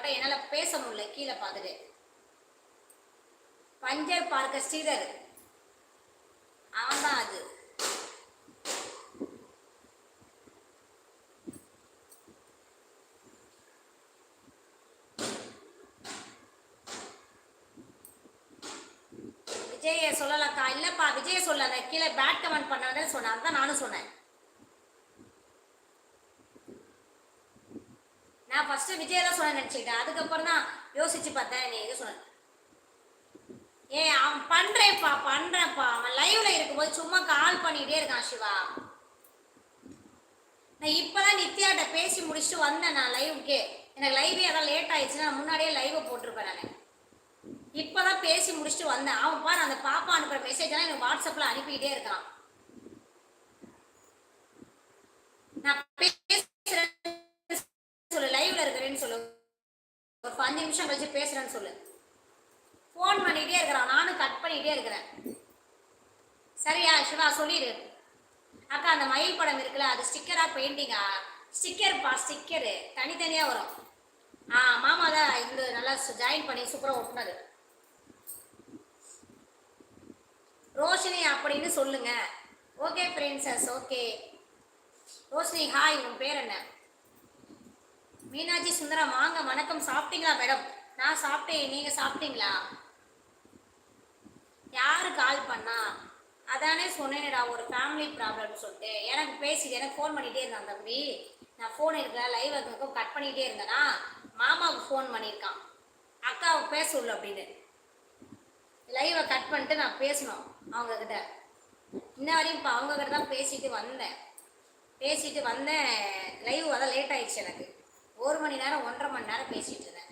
மட்டும் என்னால் பேச முடியல. கீழே பார்த்துட்டு பஞ்சர் பார்க்க ஸ்ரீதர். அவன்தான் அது. விஜய சொல்லலக்கா. இல்லப்பா விஜய சொல்லல. கீழே பேட் கமெண்ட் பண்ணாதான் சொன்னேன். அதுதான் நானும் சொன்னேன். நான் ஃபர்ஸ்ட் விஜய் தான் சொன்ன நினச்சிக்கிட்டேன். அதுக்கப்புறம் தான் யோசிச்சு பார்த்தேன் நீ இது சொன்ன? ஏ அவன் பண்றேன்ப்பா பண்றேன்ப்பா. அவன் லைவ்ல இருக்கும்போது சும்மா கால் பண்ணிட்டே இருக்கான் சிவா. நான் இப்பதான் நித்யாட்ட பேசி முடிச்சுட்டு வந்தேன் நான் லைவுக்கு எனக்கு லைவே அதான் லேட் ஆயிடுச்சுன்னா நான் முன்னாடியே லைவை போட்டிருப்பேன் நான். இப்பதான் பேசி முடிச்சுட்டு வந்தேன். அவன் பாரு அந்த பாப்பா அனுப்புற மெசேஜ் எல்லாம் எனக்கு வாட்ஸ்அப்ல அனுப்பிக்கிட்டே இருக்கான். நான் பேசுறேன் சொல்லு லைவ்ல இருக்கிறேன்னு சொல்லு ஒரு அஞ்சு நிமிஷம் கழிச்சு பேசுறேன்னு சொல்லு ஃபோன் பண்ணிட்டே இருக்கிறான் நானும் கட் பண்ணிட்டே இருக்கிறேன் சரியா சிவா சொல்லிடு அக்கா அந்த மயில் படம் இருக்குல்ல அது ஸ்டிக்கரா பெயிண்டிங்கா ஸ்டிக்கர்ப்பா ஸ்டிக்கரு தனித்தனியா வரும். ஆ மாமா தான் இந்த நல்லா ஜாயின் பண்ணி சூப்பரா ஒட்டினது ரோஷினி அப்படின்னு சொல்லுங்க. Okay princess okay Roshini hi உன் பேர் என்ன? மீனாட்சி சுந்தரம் வாங்க வணக்கம். சாப்பிட்டீங்களா மேடம் நான் சாப்பிட்டேன் நீங்க சாப்பிட்டீங்களா யாரு கால் பண்ணா அதானே சொன்னேனேடா ஒரு ஃபேமிலி ப்ராப்ளம்னு சொல்லிட்டு. எனக்கு பேசிட்டு எனக்கு ஃபோன் பண்ணிகிட்டே இருந்தான் தம்பி. நான் ஃபோன் இருக்கல லைவ் இருக்கும் கட் பண்ணிகிட்டே இருந்தேனா மாமாவுக்கு ஃபோன் பண்ணியிருக்கான். அக்காவுக்கு பேச சொல்லு அப்படின்னு. லைவை கட் பண்ணிட்டு நான் பேசணும் அவங்கக்கிட்ட இன்ன வரையும் இப்போ அவங்கக்கிட்ட தான் பேசிட்டு வந்தேன். பேசிட்டு வந்தேன். லைவ் அதான் லேட் ஆயிடுச்சு எனக்கு. ஒரு மணி நேரம் ஒன்றரை மணி நேரம் பேசிட்டு இருந்தேன்.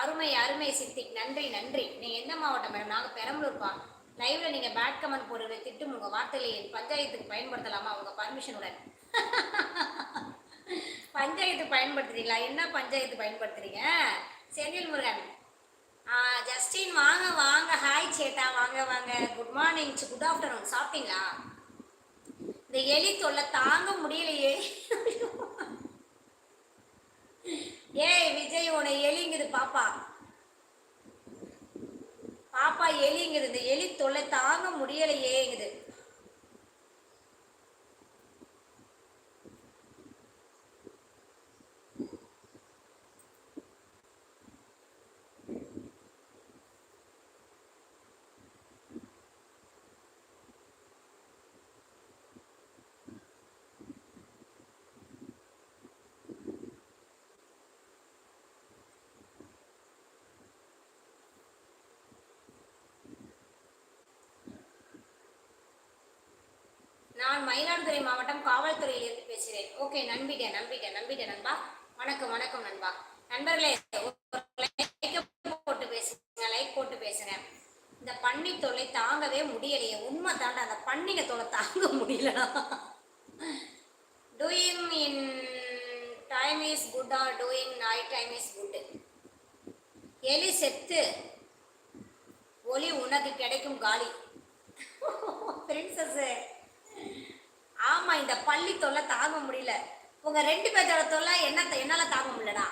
அருமை அருமை சித்திக். நன்றி நன்றி. நீ எந்த மாவட்டம் மேடம்? நாங்கள் பெரம்பலூர்ப்பா. லைவ்ல நீங்க பேட் கமெண்ட் போடுறது திட்டும் உங்க வார்த்தைகளை என் பஞ்சாயத்துக்கு பயன்படுத்தலாமா? உங்க பர்மிஷனுடன் பஞ்சாயத்து பயன்படுத்துறீங்களா? என்ன பஞ்சாயத்து பயன்படுத்துறீங்க? செந்தில் முருகன். ஆ, ஜஸ்டின் வாங்க வாங்க. ஹாய் சேட்டா வாங்க வாங்க. குட் மார்னிங் குட் ஆஃப்டர்நூன் சாப்பிட்டீங்களா? இந்த எலி தொல்லை தாங்க முடியலையே. ஏய் விஜய் உன எலிங்குது பாப்பா பாப்பா எலிங்குது இந்த எலி தொல்லை தாங்க முடியலையேங்குது நான் மயிலாடுதுறை மாவட்டம் காவல்துறையிலிருந்து பேசுகிறேன். ஓகே நம்பிட்டேன் நம்பிட்டேன் நம்பிட்டேன் நண்பா. வணக்கம் வணக்கம் நண்பா. நண்பர்களே போட்டு பேசுங்க லைக் போட்டு பேசுங்க. இந்த பன்னி தொல்லை தாங்கவே முடியலையே. உண்மை தாண்டா அந்த பன்னிங்க தொல்லை தாங்க முடியலடா. Doing in time is good or doing night time is good எலி செத்து ஒளி உனக்கு கிடைக்கும் காலி. பிரின்சஸ்ஸு ஆமா இந்த பள்ளி தொல்லை தாங்க முடியல. உங்க ரெண்டு பேர்த்தோட தொல்லை என்ன என்னால தாங்க முடியலடா.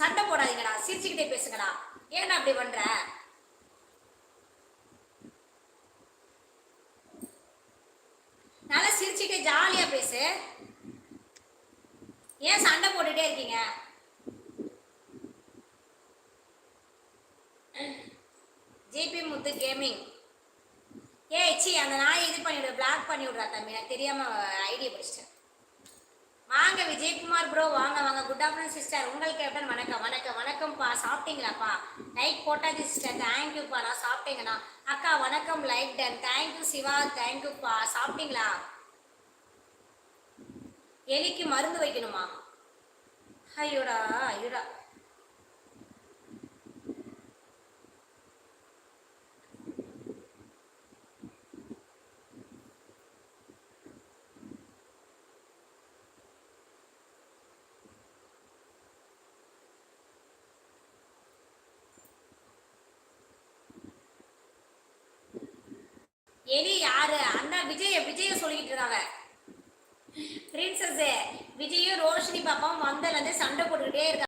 சண்டை போடாதீங்கடா. சிரிச்சுக்கிட்டே பேசுங்கடா. ஏன்டா அப்படி பண்ற? நல்லா சிரிச்சுக்கிட்டே ஜாலியா பேசு. ஏன் சண்டை போட்டுட்டே இருக்கீங்க? GP Muthu gaming. ஏய் சி அந்த நாயை இது பண்ணி விடு பிளாக் பண்ணி விடுறா தம்பி. நான் தெரியாம ஐடியா படிச்சிட்டேன். வாங்க விஜயகுமார் ப்ரோ வாங்க வாங்க. குட் ஆஃப்டர்நூன் சிஸ்டர் உங்கள் கேப்டன் வணக்கம் வணக்கம் வணக்கம்ப்பா. சாப்பிட்டீங்களாப்பா? லைக் போட்டாச்சு சிஸ்டர் தேங்க்யூப்பா நான் சாப்பிட்டீங்கண்ணா. அக்கா வணக்கம். Like done thank you Siva. தேங்க்யூப்பா சாப்பிட்டீங்களா? எலிக்கு மருந்து வைக்கணுமா? ஐயோடா ஐயோடா. எலி யாரு? அண்ணா விஜய விஜய சொல்லிட்டு இருக்காங்க. பிரின்சஸ் விஜயும் ரோஷினி பாப்பாவும் வந்ததுல இருந்து சண்டை போட்டுக்கிட்டே இருக்காங்க.